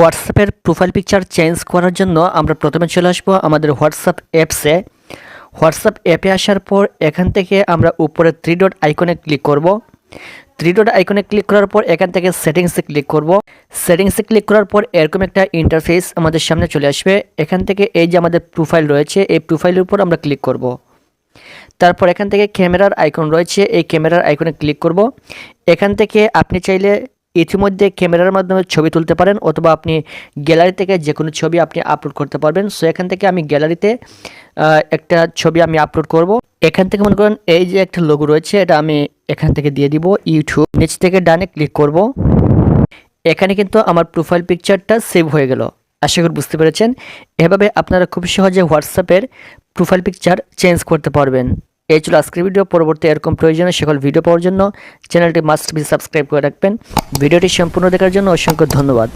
হোয়াটসঅ্যাপের profile picture change করার জন্য আমরা প্রথমে চলে আসব আমাদের হোয়াটসঅ্যাপ অ্যাপসে। হোয়াটসঅ্যাপ অ্যাপে আসার পর এখান থেকে আমরা উপরে থ্রি ডট আইকনে ক্লিক করব। থ্রি ডট আইকনে ক্লিক করার পর এখান থেকে সেটিংসে ক্লিক করব। সেটিংসে ক্লিক করার পর এরকম একটা ইন্টারফেস আমাদের সামনে চলে আসবে। এখান থেকে এই যে আমাদের প্রোফাইল রয়েছে, এই প্রোফাইলের উপর আমরা ক্লিক করব। তারপর এখান থেকে ক্যামেরার আইকন রয়েছে, এই ক্যামেরার আইকনে ক্লিক করব। এখান থেকে আপনি চাইলে ইতিমধ্যে ক্যামেরার মাধ্যমে ছবি তুলতে পারেন অথবা আপনি গ্যালারি থেকে যে কোনো ছবি আপনি আপলোড করতে পারবেন। সো এখান থেকে আমি গ্যালারিতে একটা ছবি আমি আপলোড করব। এখান থেকে মনে করেন এই যে একটা লোগো রয়েছে, এটা আমি এখান থেকে দিয়ে দিব ইউটিউব নিচ থেকে ডানে ক্লিক করব। এখানে কিন্তু আমার প্রোফাইল পিকচারটা সেভ হয়ে গেল। আশা করি বুঝতে পেরেছেন। এভাবে আপনারা খুব সহজে হোয়াটসঅ্যাপের প্রোফাইল পিকচার চেঞ্জ করতে পারবেন। এই ছিল আজকের ভিডিও পরবর্তী এরকম প্রয়োজনে সকল ভিডিও পাওয়ার জন্য চ্যানেলটি মাস্ট বি সাবস্ক্রাইব করে রাখবেন। ভিডিওটি সম্পূর্ণ দেখার জন্য অসংখ্য ধন্যবাদ।